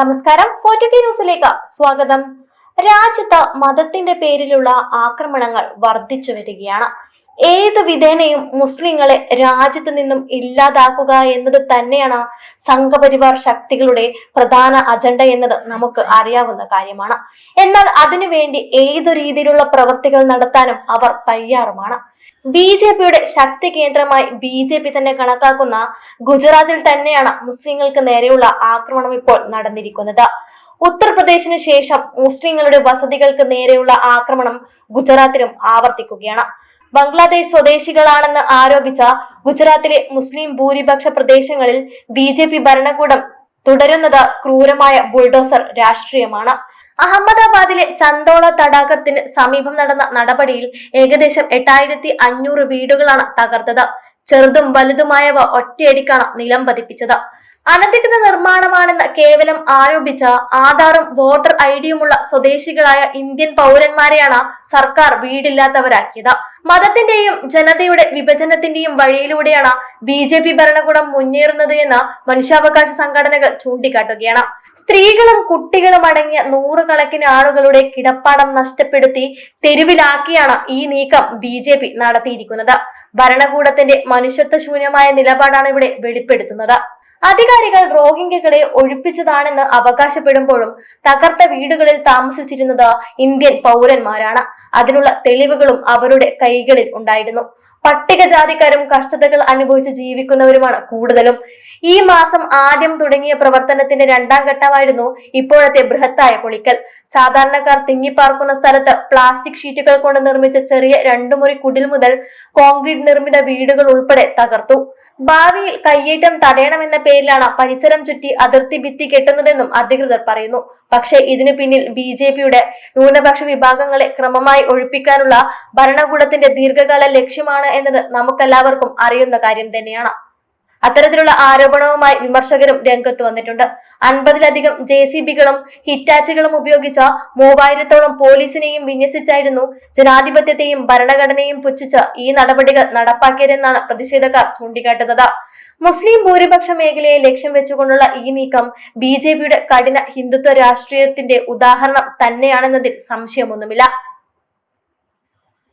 നമസ്കാരം. ഫോർട്ടു കെ ന്യൂസിലേക്ക് സ്വാഗതം. രാജ്യത്ത് മതത്തിന്റെ പേരിലുള്ള ആക്രമണങ്ങൾ വർദ്ധിച്ചു വരികയാണ്. ഏത് വിധേനയും മുസ്ലിങ്ങളെ രാജ്യത്ത് നിന്നും ഇല്ലാതാക്കുക എന്നത് തന്നെയാണ് സംഘപരിവാർ ശക്തികളുടെ പ്രധാന അജണ്ട എന്നത് നമുക്ക് അറിയാവുന്ന കാര്യമാണ്. എന്നാൽ അതിനുവേണ്ടി ഏതു രീതിയിലുള്ള പ്രവൃത്തികൾ നടത്താനും അവർ തയ്യാറുമാണ്. ബി ജെ പിയുടെ ശക്തി കേന്ദ്രമായി ബി ജെ പി തന്നെ കണക്കാക്കുന്ന ഗുജറാത്തിൽ തന്നെയാണ് മുസ്ലിങ്ങൾക്ക് നേരെയുള്ള ആക്രമണം ഇപ്പോൾ നടന്നിരിക്കുന്നത്. ഉത്തർപ്രദേശിന് ശേഷം മുസ്ലിങ്ങളുടെ വസതികൾക്ക് നേരെയുള്ള ആക്രമണം ഗുജറാത്തിലും ആവർത്തിക്കുകയാണ്. ബംഗ്ലാദേശ് സ്വദേശികളാണെന്ന് ആരോപിച്ച ഗുജറാത്തിലെ മുസ്ലിം ഭൂരിപക്ഷ പ്രദേശങ്ങളിൽ ബി ജെ പി ഭരണകൂടം തുടരുന്നത് ക്രൂരമായ ബുൾഡോസർ രാഷ്ട്രീയമാണ്. അഹമ്മദാബാദിലെ ചന്തോള തടാകത്തിന് സമീപം നടന്ന നടപടിയിൽ ഏകദേശം എട്ടായിരത്തി അഞ്ഞൂറ് വീടുകളാണ് തകർത്തത്. ചെറുതും വലുതുമായവ ഒറ്റയടിക്കാണ് നിലം പതിപ്പിച്ചത്. അനധികൃത നിർമ്മാണമാണെന്ന് കേവലം ആരോപിച്ച ആധാറും വോട്ടർ ഐഡിയുമുള്ള സ്വദേശികളായ ഇന്ത്യൻ പൗരന്മാരെയാണ് സർക്കാർ വീടില്ലാത്തവരാക്കിയത്. മതത്തിന്റെയും ജനതയുടെ വിഭജനത്തിന്റെയും വഴിയിലൂടെയാണ് ബി ജെ പി ഭരണകൂടം മുന്നേറുന്നത് എന്ന് മനുഷ്യാവകാശ സംഘടനകൾ ചൂണ്ടിക്കാട്ടുകയാണ്. സ്ത്രീകളും കുട്ടികളും അടങ്ങിയ നൂറുകണക്കിന് ആളുകളുടെ കിടപ്പാടം നഷ്ടപ്പെടുത്തി തെരുവിലാക്കിയാണ് ഈ നീക്കം ബി ജെ പി നടത്തിയിരിക്കുന്നത്. ഭരണകൂടത്തിന്റെ മനുഷ്യത്വ ശൂന്യമായ നിലപാടാണ് ഇവിടെ വെളിപ്പെടുത്തുന്നത്. അധികാരികൾ റോഹിംഗ്യകളെ ഒഴിപ്പിച്ചതാണെന്ന് അവകാശപ്പെടുമ്പോഴും തകർത്ത വീടുകളിൽ താമസിച്ചിരുന്നത് ഇന്ത്യൻ പൗരന്മാരാണ്. അതിനുള്ള തെളിവുകളും അവരുടെ കൈകളിൽ ഉണ്ടായിരുന്നു. പട്ടികജാതിക്കാരും കഷ്ടതകൾ അനുഭവിച്ച് ജീവിക്കുന്നവരുമാണ് കൂടുതലും. ഈ മാസം ആദ്യം തുടങ്ങിയ പ്രവർത്തനത്തിന്റെ രണ്ടാം ഘട്ടമായിരുന്നു ഇപ്പോഴത്തെ ബൃഹത്തായ പൊളിക്കൽ. സാധാരണക്കാർ തിങ്ങിപ്പാർക്കുന്ന സ്ഥലത്ത് പ്ലാസ്റ്റിക് ഷീറ്റുകൾ കൊണ്ട് നിർമ്മിച്ച ചെറിയ രണ്ടു മുറി കുടിൽ മുതൽ കോൺക്രീറ്റ് നിർമ്മിത വീടുകൾ ഉൾപ്പെടെ തകർത്തു. ഭാവിയിൽ കയ്യേറ്റം തടയണമെന്ന പേരിലാണ് പരിസരം ചുറ്റി അതിർത്തി ഭിത്തി കെട്ടുന്നതെന്നും അധികൃതർ പറയുന്നു. പക്ഷേ ഇതിനു പിന്നിൽ ബി ജെ പിയുടെ ന്യൂനപക്ഷ വിഭാഗങ്ങളെ ക്രമമായി ഒഴിപ്പിക്കാനുള്ള ഭരണകൂടത്തിന്റെ ദീർഘകാല ലക്ഷ്യമാണ് എന്നത് നമുക്കെല്ലാവർക്കും അറിയുന്ന കാര്യം തന്നെയാണ്. അത്തരത്തിലുള്ള ആരോപണവുമായി വിമർശകരും രംഗത്ത് വന്നിട്ടുണ്ട്. അൻപതിലധികം ജെ സി ബികളും ഹിറ്റാച്ചുകളും ഉപയോഗിച്ച മൂവായിരത്തോളം പോലീസിനെയും വിന്യസിച്ചായിരുന്നു ജനാധിപത്യത്തെയും ഭരണഘടനയും പുച്ഛിച്ച് ഈ നടപടികൾ നടപ്പാക്കിയതെന്നാണ് പ്രതിഷേധക്കാർ ചൂണ്ടിക്കാട്ടുന്നത്. മുസ്ലിം ഭൂരിപക്ഷ മേഖലയെ ലക്ഷ്യം വെച്ചുകൊണ്ടുള്ള ഈ നീക്കം ബി ജെ പിയുടെ കഠിന ഹിന്ദുത്വ രാഷ്ട്രീയത്തിന്റെ ഉദാഹരണം തന്നെയാണെന്നതിൽ സംശയമൊന്നുമില്ല.